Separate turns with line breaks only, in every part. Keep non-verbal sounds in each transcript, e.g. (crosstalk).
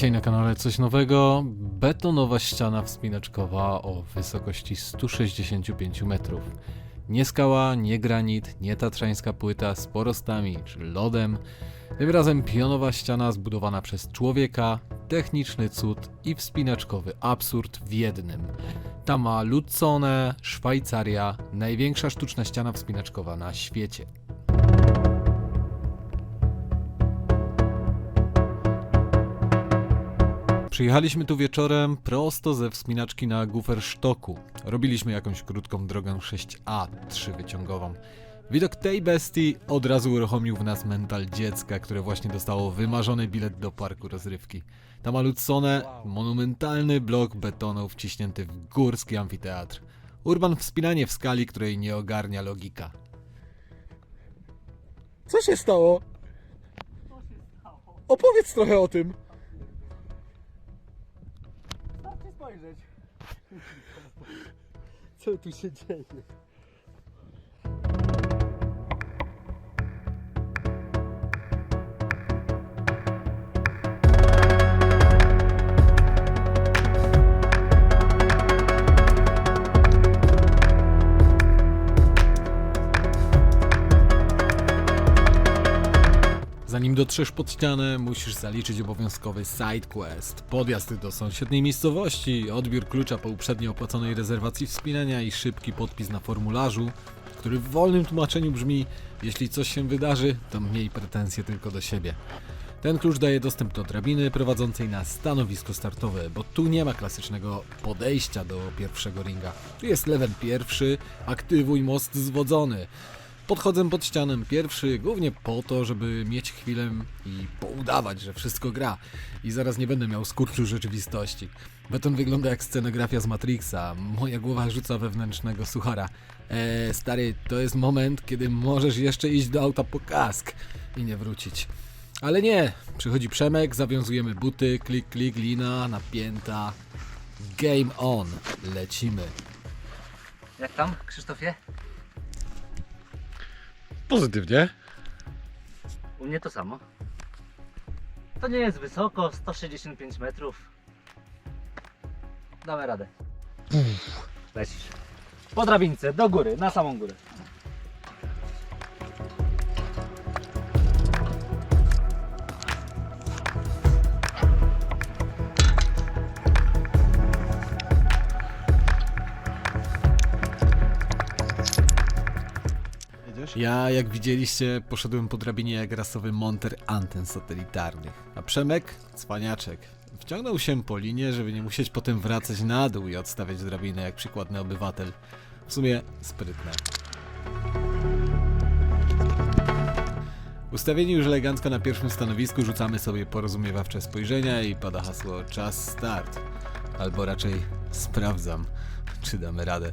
Dzisiaj na kanale coś nowego. Betonowa ściana wspinaczkowa o wysokości 165 metrów. Nie skała, nie granit, nie tatrzańska płyta z porostami czy lodem. Tym razem pionowa ściana zbudowana przez człowieka, techniczny cud i wspinaczkowy absurd w jednym. Tama Luzzone, Szwajcaria, największa sztuczna ściana wspinaczkowa na świecie. Przyjechaliśmy tu wieczorem prosto ze wspinaczki na Gufersztoku. Robiliśmy jakąś krótką drogę 6A, trzywyciągową. Widok tej bestii od razu uruchomił w nas mental dziecka, które właśnie dostało wymarzony bilet do parku rozrywki. Tam Aluzzone, monumentalny blok betonu wciśnięty w górski amfiteatr. Urban wspinanie w skali, której nie ogarnia logika.
Co się stało? Opowiedz trochę o tym.
Co tu się dzieje?
Zanim dotrzesz pod ścianę, musisz zaliczyć obowiązkowy side quest. Podjazd do sąsiedniej miejscowości, odbiór klucza po uprzednio opłaconej rezerwacji wspinania i szybki podpis na formularzu, który w wolnym tłumaczeniu brzmi: Jeśli coś się wydarzy, to miej pretensje tylko do siebie. Ten klucz daje dostęp do drabiny prowadzącej na stanowisko startowe, bo tu nie ma klasycznego podejścia do pierwszego ringa. Tu jest level pierwszy, aktywuj most zwodzony. Podchodzę pod ścianę pierwszy, głównie po to, żeby mieć chwilę i poudawać, że wszystko gra. I zaraz nie będę miał skurczu rzeczywistości. Beton wygląda jak scenografia z Matrixa. Moja głowa rzuca wewnętrznego suchara. Eee, stary, to jest moment, kiedy możesz jeszcze iść do auta po kask i nie wrócić. Ale nie, przychodzi Przemek, zawiązujemy buty, klik, klik, lina, napięta. Game on, lecimy.
Jak tam, Krzysztofie?
Pozytywnie.
U mnie to samo. To nie jest wysoko, 165 metrów. Damy radę. Lecisz. Po drabince, do góry, na samą górę.
Ja, jak widzieliście, poszedłem po drabinie jak rasowy monter anten satelitarnych. A Przemek, cwaniaczek, wciągnął się po linie, żeby nie musieć potem wracać na dół i odstawiać drabinę jak przykładny obywatel. W sumie sprytne. Ustawieni już elegancko na pierwszym stanowisku, rzucamy sobie porozumiewawcze spojrzenia i pada hasło czas start. Albo raczej sprawdzam, czy damy radę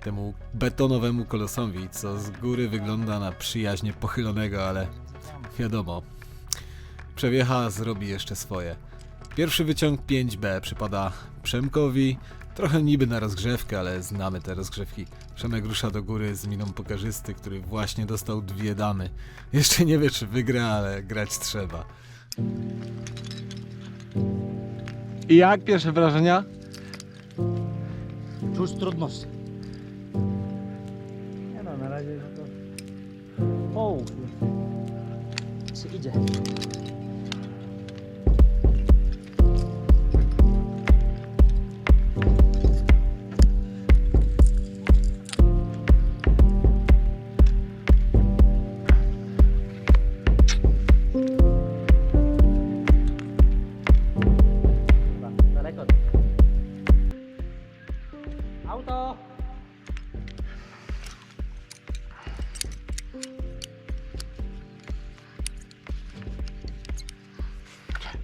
temu betonowemu kolosowi, co z góry wygląda na przyjaźnie pochylonego, ale wiadomo, przewiecha zrobi jeszcze swoje. Pierwszy wyciąg 5B przypada Przemkowi, trochę niby na rozgrzewkę, ale znamy te rozgrzewki. Przemek rusza do góry z miną pokarzysty, który właśnie dostał dwie damy. Jeszcze nie wie czy wygra, ale grać trzeba.
I jak pierwsze wrażenia?
Czuć trudności. Się idzie.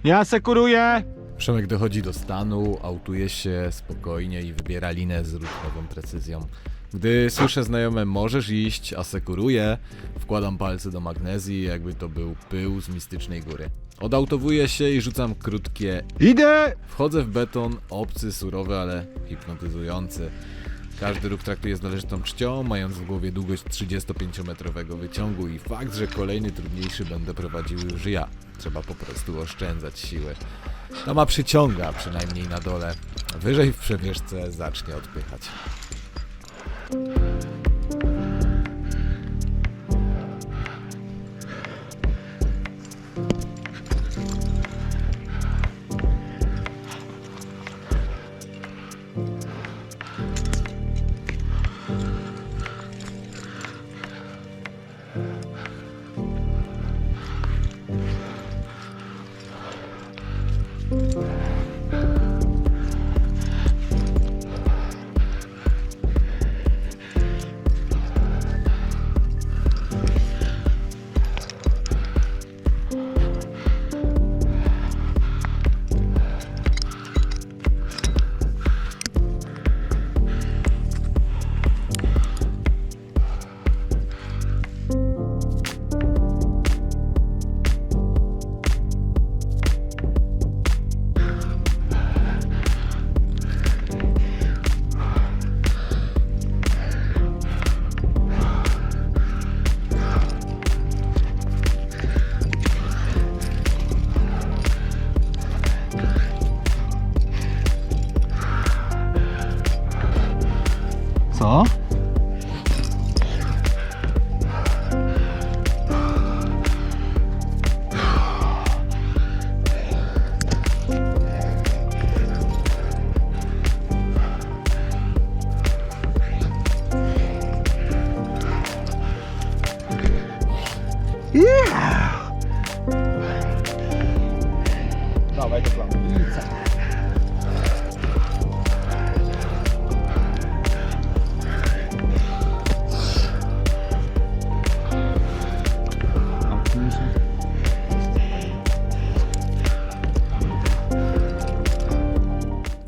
Ja sekuruję.
Przemek dochodzi do stanu, autuje się spokojnie i wybiera linę z ruchową precyzją. Gdy słyszę znajome możesz iść, asekuruję, wkładam palce do magnezji, jakby to był pył z mistycznej góry. Odautowuję się i rzucam krótkie
Idę!
Wchodzę w beton, obcy, surowy, ale hipnotyzujący. Każdy ruch traktuje z należytą czcią, mając w głowie długość 35-metrowego wyciągu i fakt, że kolejny trudniejszy będę prowadził już ja. Trzeba po prostu oszczędzać siły. Tama przyciąga, przynajmniej na dole. Wyżej w przebieżce zacznie odpychać.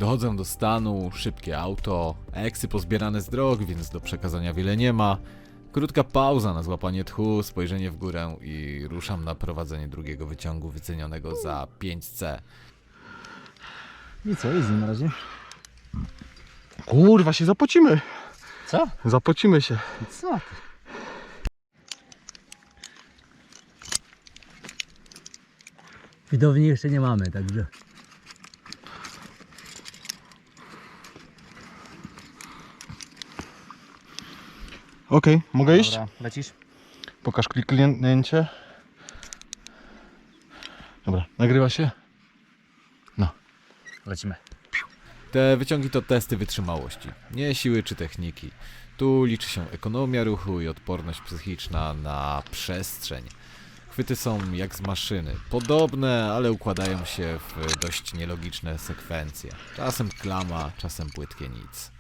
Dochodzę do stanu, szybkie auto, eksy pozbierane z drog, więc do przekazania wiele nie ma. Krótka pauza na złapanie tchu, spojrzenie w górę i ruszam na prowadzenie drugiego wyciągu wycenionego za 5C.
I co, jest na razie?
Kurwa, się zapocimy.
Co?
Zapocimy się.
Co ty? Widowni jeszcze nie mamy, także
Okej, mogę iść?
Dobra, lecisz?
Pokaż kliknięcie. Dobra, nagrywa się?
Lecimy.
Te wyciągi to testy wytrzymałości, nie siły czy techniki. Tu liczy się ekonomia ruchu i odporność psychiczna na przestrzeń. Chwyty są jak z maszyny, podobne, ale układają się w dość nielogiczne sekwencje. Czasem klama, czasem płytkie nic.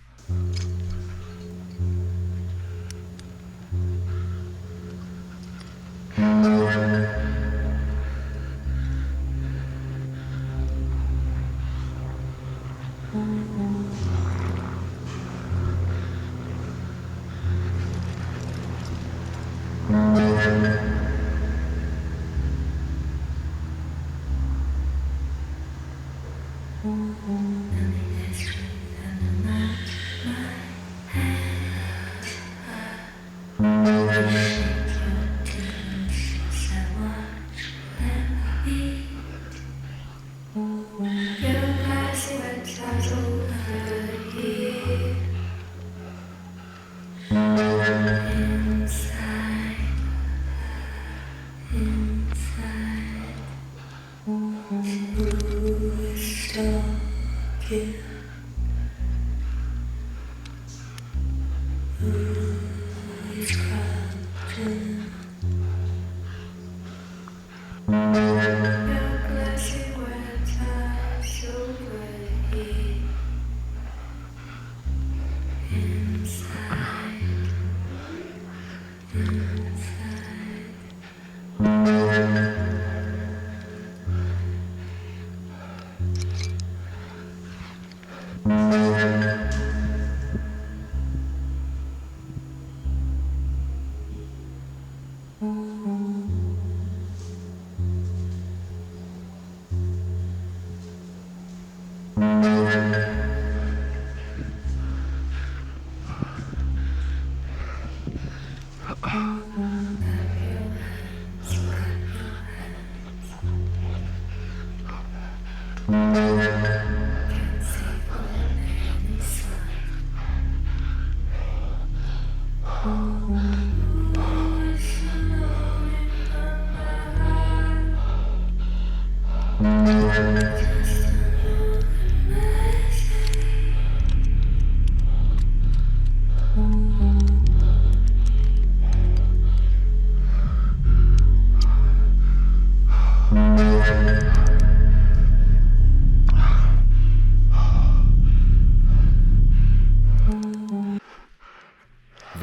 here.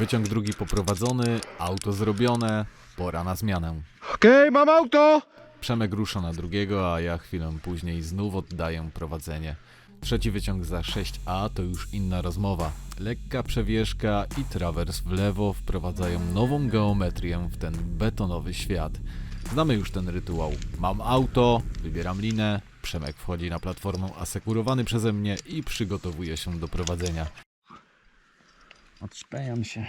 Wyciąg drugi poprowadzony, auto zrobione, pora na zmianę.
Okej, mam auto!
Przemek rusza na drugiego, a ja chwilę później znów oddaję prowadzenie. Trzeci wyciąg za 6A to już inna rozmowa. Lekka przewieszka i trawers w lewo wprowadzają nową geometrię w ten betonowy świat. Znamy już ten rytuał. Mam auto, wybieram linę, Przemek wchodzi na platformę asekurowany przeze mnie i przygotowuje się do prowadzenia.
Odszpejam się.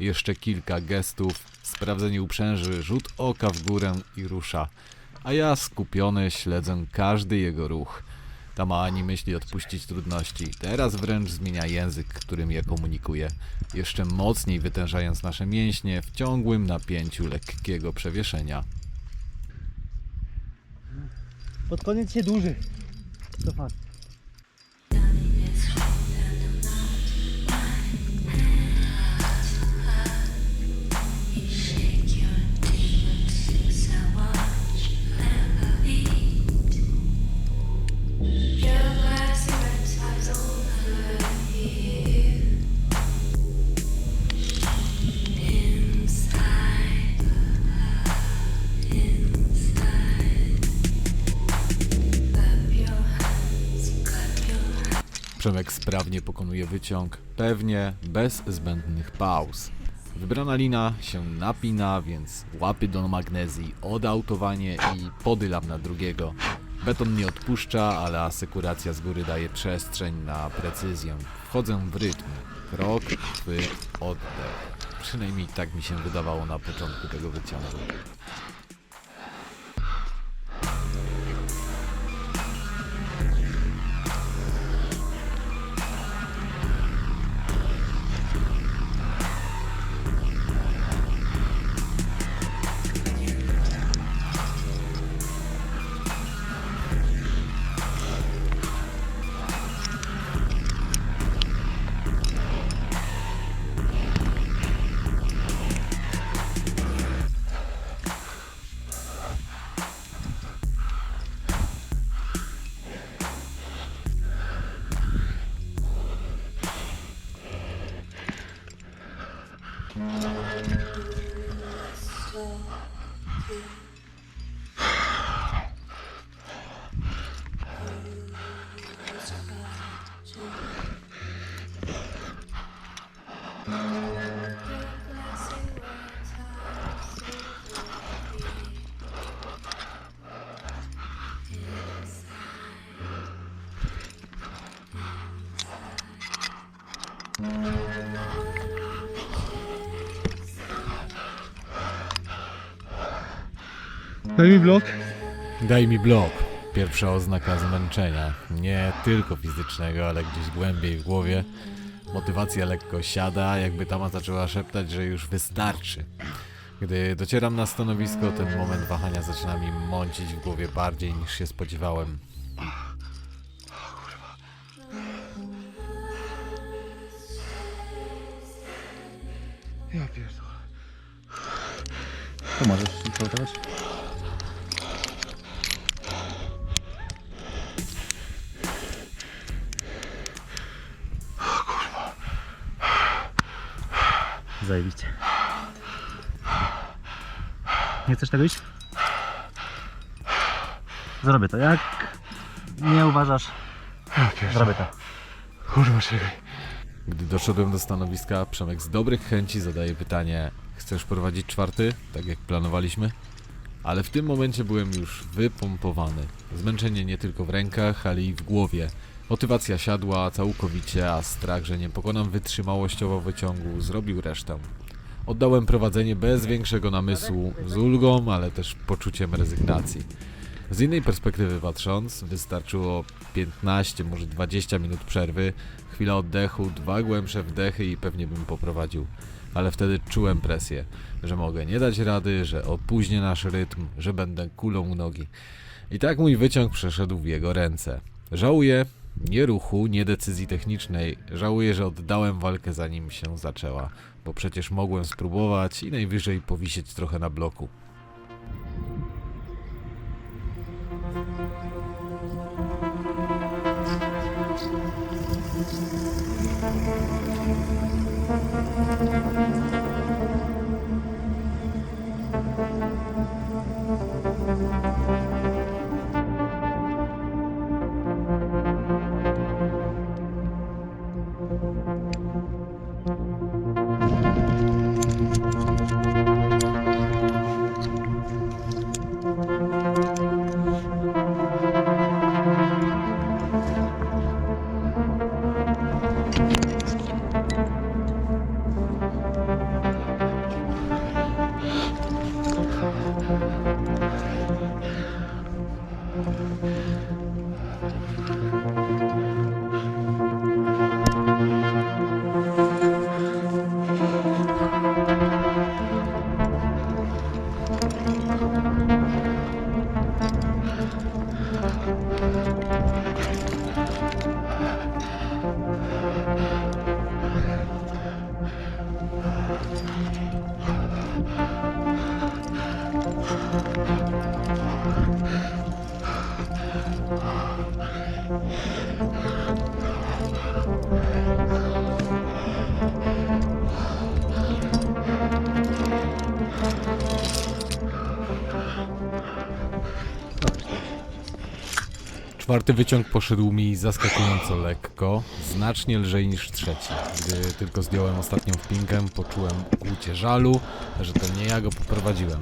Jeszcze kilka gestów, sprawdzenie uprzęży, rzut oka w górę i rusza. A ja skupiony śledzę każdy jego ruch. Ta ma ani myśli odpuścić trudności. Teraz wręcz zmienia język, którym je komunikuje. Jeszcze mocniej wytężając nasze mięśnie w ciągłym napięciu lekkiego przewieszenia.
Pod koniec się dłuży. To fakt.
Przemek sprawnie pokonuje wyciąg, pewnie bez zbędnych pauz. Wybrana lina się napina, więc łapy do magnezji, odautowanie i podylam na drugiego. Beton nie odpuszcza, ale asekuracja z góry daje przestrzeń na precyzję. Wchodzę w rytm. Krok, chwyt, oddech. Przynajmniej tak mi się wydawało na początku tego wyciągu. Thank you.
Daj mi blok.
Daj mi blok. Pierwsza oznaka zmęczenia. Nie tylko fizycznego, ale gdzieś głębiej w głowie. Motywacja lekko siada, jakby tama zaczęła szeptać, że już wystarczy. Gdy docieram na stanowisko, ten moment wahania zaczyna mi mącić w głowie bardziej niż się spodziewałem.
Ja pierdolę.
To możesz importować? Zajebiście. Nie chcesz tego iść? Zrobię to. Jak nie uważasz, zrobię to.
Kurwa, czekaj.
Gdy doszedłem do stanowiska, Przemek z dobrych chęci zadaje pytanie: Chcesz prowadzić czwarty, tak jak planowaliśmy? Ale w tym momencie byłem już wypompowany. Zmęczenie nie tylko w rękach, ale i w głowie. Motywacja siadła całkowicie, a strach, że nie pokonam wytrzymałościowo wyciągu, zrobił resztę. Oddałem prowadzenie bez większego namysłu, z ulgą, ale też poczuciem rezygnacji. Z innej perspektywy patrząc, wystarczyło 15, może 20 minut przerwy, chwila oddechu, dwa głębsze wdechy i pewnie bym poprowadził. Ale wtedy czułem presję, że mogę nie dać rady, że opóźnię nasz rytm, że będę kulą u nogi. I tak mój wyciąg przeszedł w jego ręce. Żałuję nie ruchu, nie decyzji technicznej. Żałuję, że oddałem walkę zanim się zaczęła, bo przecież mogłem spróbować i najwyżej powisieć trochę na bloku. Thank you. Czwarty wyciąg poszedł mi zaskakująco lekko, znacznie lżej niż trzeci. Gdy tylko zdjąłem ostatnią wpinkę, poczułem ukłucie żalu, że to nie ja go poprowadziłem.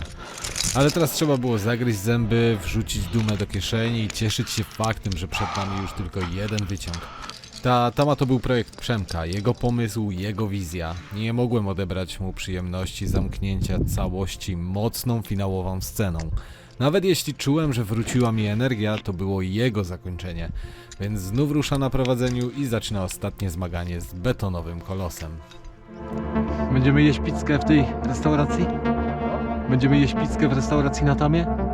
Ale teraz trzeba było zagryźć zęby, wrzucić dumę do kieszeni i cieszyć się faktem, że przed nami już tylko jeden wyciąg. Ta Tama to był projekt Przemka, jego pomysł, jego wizja. Nie mogłem odebrać mu przyjemności zamknięcia całości mocną finałową sceną. Nawet jeśli czułem, że wróciła mi energia, to było jego zakończenie. Więc znów rusza na prowadzeniu i zaczyna ostatnie zmaganie z betonowym kolosem.
Będziemy jeść pizzkę w tej restauracji? Będziemy jeść pizzkę w restauracji na Tamie?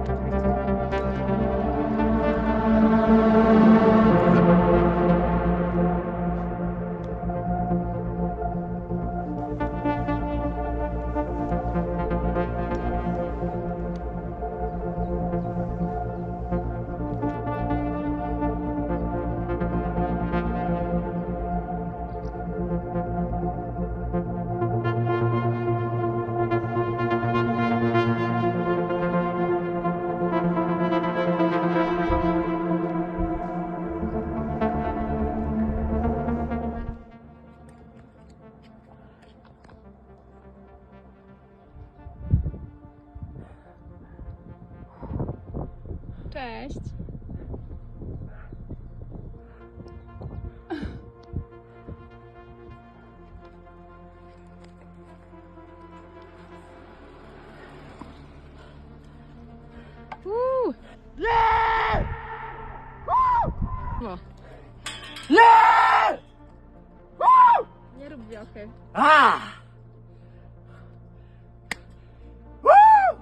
Uuu. No. Nie rób wiochy.
A!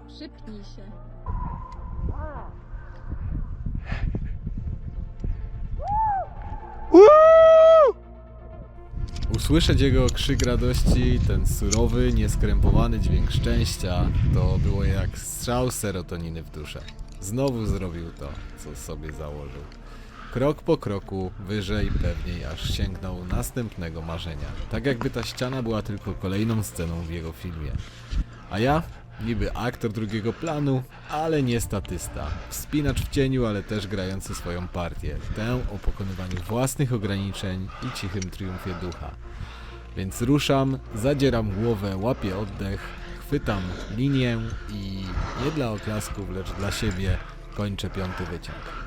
Przypnij się.
Usłyszeć jego krzyk radości, ten surowy, nieskrępowany dźwięk szczęścia, to było jak strzał serotoniny w duszę. Znowu zrobił to, co sobie założył. Krok po kroku, wyżej, pewniej, aż sięgnął następnego marzenia. Tak jakby ta ściana była tylko kolejną sceną w jego filmie. A ja? Niby aktor drugiego planu, ale nie statysta. Wspinacz w cieniu, ale też grający swoją partię. Tę o pokonywaniu własnych ograniczeń i cichym triumfie ducha. Więc ruszam, zadzieram głowę, łapię oddech, chwytam linię i nie dla oklasków, lecz dla siebie kończę piąty wyciąg.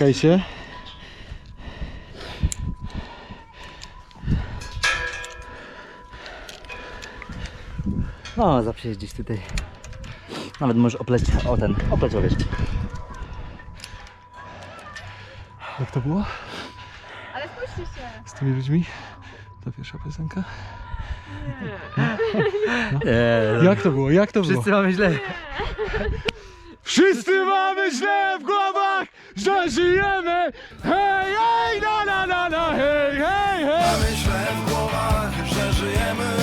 Zajebiście.
Czekajcie.
No, zawsze jest gdzieś tutaj. Nawet możesz opleć, o ten, opleć o wiesz.
Jak to było?
Ale spójrzcie się.
Z tymi ludźmi? Ta pierwsza piosenka?
Nie, (laughs)
Jak to było? Jak to było?
Wszyscy mamy źle.
Wszyscy mamy źle w głowach, że żyjemy! Hej, hej, na, na, na, na, hej, hej, hej!
W głowach, że żyjemy